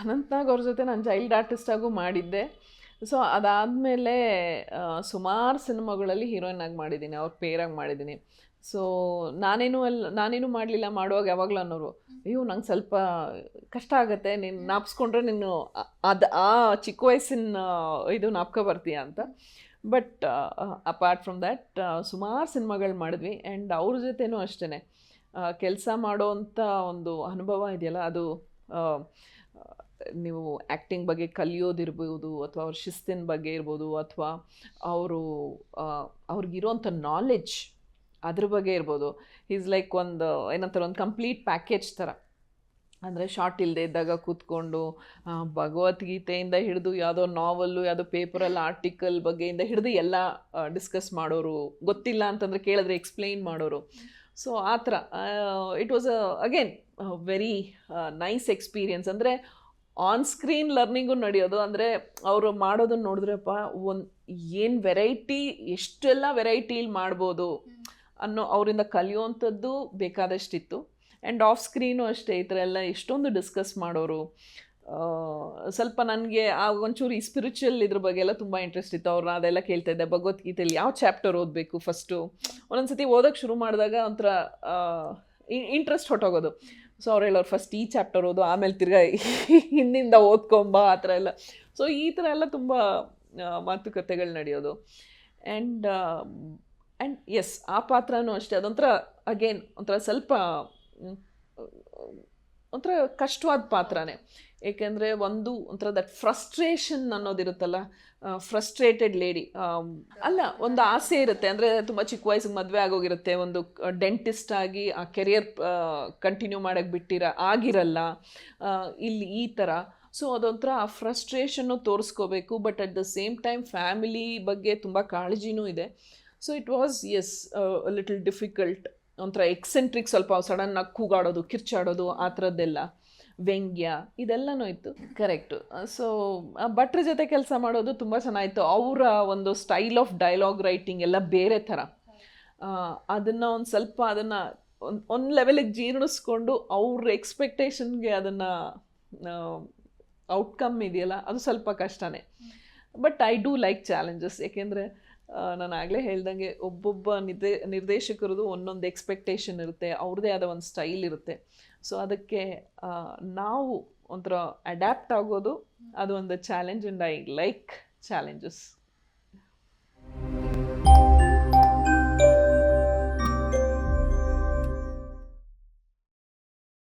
ಅನಂತ್ನಾಗ್ ಅವ್ರ ಜೊತೆ ನಾನು ಚೈಲ್ಡ್ ಆರ್ಟಿಸ್ಟಾಗೂ ಮಾಡಿದ್ದೆ. ಸೊ ಅದಾದಮೇಲೆ ಸುಮಾರು ಸಿನಿಮಾಗಳಲ್ಲಿ ಹೀರೋಯಿನ್ ಆಗಿ ಮಾಡಿದ್ದೀನಿ, ಅವ್ರ ಪೇರಾಗಿ ಮಾಡಿದ್ದೀನಿ. ಸೊ ನಾನೇನು ಎಲ್ಲ ನಾನೇನು ಮಾಡಲಿಲ್ಲ ಮಾಡುವಾಗ ಯಾವಾಗಲೂ ಅನ್ನೋರು, ಅಯ್ಯೋ, ನಂಗೆ ಸ್ವಲ್ಪ ಕಷ್ಟ ಆಗುತ್ತೆ, ನೀನು ನಾಪ್ಸ್ಕೊಂಡ್ರೆ ನೀನು ಅದು, ಆ ಚಿಕ್ಕ ವಯಸ್ಸಿನ ಇದು ನಾಪ್ಕೊ ಬರ್ತೀಯ? ಅಂತ. ಬಟ್ ಅಪಾರ್ಟ್ ಫ್ರಮ್ ದ್ಯಾಟ್ ಸುಮಾರು ಸಿನಿಮಾಗಳು ಮಾಡಿದ್ವಿ. ಆ್ಯಂಡ್ ಅವ್ರ ಜೊತೆನೂ ಅಷ್ಟೇ ಕೆಲಸ ಮಾಡೋವಂಥ ಒಂದು ಅನುಭವ ಇದೆಯಲ್ಲ, ಅದು ನೀವು ಆ್ಯಕ್ಟಿಂಗ್ ಬಗ್ಗೆ ಕಲಿಯೋದಿರ್ಬೋದು ಅಥವಾ ಅವ್ರ ಶಿಸ್ತಿನ ಬಗ್ಗೆ ಇರ್ಬೋದು ಅಥವಾ ಅವರು ಅವ್ರಿಗಿರೋಂಥ ನಾಲೆಜ್ ಅದ್ರ ಬಗ್ಗೆ ಇರ್ಬೋದು. ಈಸ್ ಲೈಕ್ ಒಂದು, ಏನಂತಾರೆ, ಒಂದು ಕಂಪ್ಲೀಟ್ ಪ್ಯಾಕೇಜ್ ಥರ. ಅಂದರೆ ಶಾರ್ಟ್ ಇಲ್ಲದೆ ಇದ್ದಾಗ ಕೂತ್ಕೊಂಡು ಭಗವದ್ಗೀತೆಯಿಂದ ಹಿಡಿದು ಯಾವುದೋ ನಾವಲ್ಲು ಯಾವುದೋ ಪೇಪರಲ್ಲಿ ಆರ್ಟಿಕಲ್ ಬಗ್ಗೆಯಿಂದ ಹಿಡಿದು ಎಲ್ಲ ಡಿಸ್ಕಸ್ ಮಾಡೋರು. ಗೊತ್ತಿಲ್ಲ ಅಂತಂದರೆ ಕೇಳಿದ್ರೆ ಎಕ್ಸ್ಪ್ಲೈನ್ ಮಾಡೋರು. ಸೊ ಆ ಥರ it was again very nice experience ಅಂದರೆ ಆನ್ ಸ್ಕ್ರೀನ್ ಲರ್ನಿಂಗು ನಡೆಯೋದು ಅಂದರೆ ಅವರು ಮಾಡೋದನ್ನ ನೋಡಿದ್ರಪ್ಪ, ಒಂದು ಏನು ವೆರೈಟಿ ಎಷ್ಟೆಲ್ಲ ವೆರೈಟಿಲಿ ಮಾಡ್ಬೋದು ಅನ್ನೋ ಅವರಿಂದ ಕಲಿಯುವಂಥದ್ದು ಬೇಕಾದಷ್ಟಿತ್ತು. ಆ್ಯಂಡ್ ಆಫ್ ಸ್ಕ್ರೀನು ಅಷ್ಟೇ, ಈ ಥರ ಎಲ್ಲ ಎಷ್ಟೊಂದು ಡಿಸ್ಕಸ್ ಮಾಡೋರು. ಸ್ವಲ್ಪ ನನಗೆ ಆ ಒಂಚೂರು ಈ ಸ್ಪಿರಿಚುವಲ್ ಇದ್ರ ಬಗ್ಗೆ ಎಲ್ಲ ತುಂಬ ಇಂಟ್ರೆಸ್ಟ್ ಇತ್ತು. ಅವ್ರನ್ನ ಅದೆಲ್ಲ ಕೇಳ್ತಾ ಇದ್ದೆ. ಭಗವದ್ಗೀತೆಯಲ್ಲಿ ಯಾವ ಚಾಪ್ಟರ್ ಓದಬೇಕು ಫಸ್ಟು ಒಂದೊಂದು ಸತಿ ಓದೋಕ್ಕೆ ಶುರು ಮಾಡಿದಾಗ ಒಂಥರ ಇಂಟ್ರೆಸ್ಟ್ ಹೊಟ್ಟೋಗೋದು ಸೊ ಅವ್ರು ಫಸ್ಟ್ ಈ ಚಾಪ್ಟರ್ ಓದು, ಆಮೇಲೆ ತಿರ್ಗಾ ಹಿಂದಿಂದ ಓದ್ಕೊಂಬ ಆ ಥರ ಎಲ್ಲ. ಸೊ ಈ ಥರ ಎಲ್ಲ ತುಂಬ ಮಾತುಕತೆಗಳು ನಡೆಯೋದು. ಆ್ಯಂಡ್ ಆ್ಯಂಡ್ ಎಸ್ ಆ ಪಾತ್ರನೂ ಅಷ್ಟೇ. ಅದೊಂಥರ ಅಗೇನ್ ಒಂಥರ ಸ್ವಲ್ಪ ಒಂಥರ ಕಷ್ಟವಾದ ಪಾತ್ರನೇ. ಏಕೆಂದರೆ ಒಂದು ಒಂಥರ ದಟ್ ಫ್ರಸ್ಟ್ರೇಷನ್ ಅನ್ನೋದಿರುತ್ತಲ್ಲ ಫ್ರಸ್ಟ್ರೇಟೆಡ್ ಲೇಡಿ ಅಲ್ಲ, ಒಂದು ಆಸೆ ಇರುತ್ತೆ. ಅಂದರೆ ತುಂಬ ಚಿಕ್ಕ ವಯಸ್ಸಿಗೆ ಮದುವೆ ಆಗೋಗಿರುತ್ತೆ. ಒಂದು ಡೆಂಟಿಸ್ಟ್ ಆಗಿ, ಆ ಕೆರಿಯರ್ ಕಂಟಿನ್ಯೂ ಮಾಡೋಕ್ಕೆ ಬಿಟ್ಟಿರ, ಆಗಿರಲ್ಲ. ಇಲ್ಲಿ ಈ ಥರ ಸೊ ಅದೊಂಥರ ಆ ಫ್ರಸ್ಟ್ರೇಷನ್ನು ತೋರಿಸ್ಕೋಬೇಕು. But at the same time family ಬಗ್ಗೆ ತುಂಬ ಕಾಳಜಿನೂ ಇದೆ. So it was as little difficult ಒಂಥರ ಎಕ್ಸೆಂಟ್ರಿಕ್ ಸ್ವಲ್ಪ ಸಡನ್ನಾಗಿ ಕೂಗಾಡೋದು, ಕಿರ್ಚಾಡೋದು, ಆ ಥರದ್ದೆಲ್ಲ. ವ್ಯಂಗ್ಯ, ಇದೆಲ್ಲನೂ ಇತ್ತು. ಕರೆಕ್ಟು ಸೊ ಭಟ್ರ ಜೊತೆ ಕೆಲಸ ಮಾಡೋದು ತುಂಬ ಚೆನ್ನಾಗಿತ್ತು. ಅವರ ಒಂದು ಸ್ಟೈಲ್ ಆಫ್ ಡೈಲಾಗ್ ರೈಟಿಂಗ್ ಎಲ್ಲ ಬೇರೆ ಥರ. ಅದನ್ನು ಒಂದು ಸ್ವಲ್ಪ ಅದನ್ನು ಒಂದು ಒಂದು ಲೆವೆಲಿಗೆ ಜೀರ್ಣಿಸ್ಕೊಂಡು ಅವ್ರ ಎಕ್ಸ್ಪೆಕ್ಟೇಷನ್ಗೆ ಅದನ್ನು ಔಟ್ಕಮ್ ಇದೆಯಲ್ಲ, ಅದು ಸ್ವಲ್ಪ ಕಷ್ಟನೇ. But I do like challenges ಯಾಕೆಂದರೆ ನಾನು ಆಗಲೇ ಹೇಳ್ದಂಗೆ ಒಬ್ಬೊಬ್ಬ ನಿರ್ದೇ ನಿರ್ದೇಶಕರದು ಒಂದೊಂದು ಎಕ್ಸ್ಪೆಕ್ಟೇಷನ್ ಇರುತ್ತೆ. ಅವ್ರದ್ದೇ ಆದ ಒಂದು ಸ್ಟೈಲ್ ಇರುತ್ತೆ. ಸೊ ಅದಕ್ಕೆ ನಾವು ಒಂಥರ ಅಡ್ಯಾಪ್ಟ್ ಆಗೋದು, ಅದು ಒಂದು challenge and I like challenges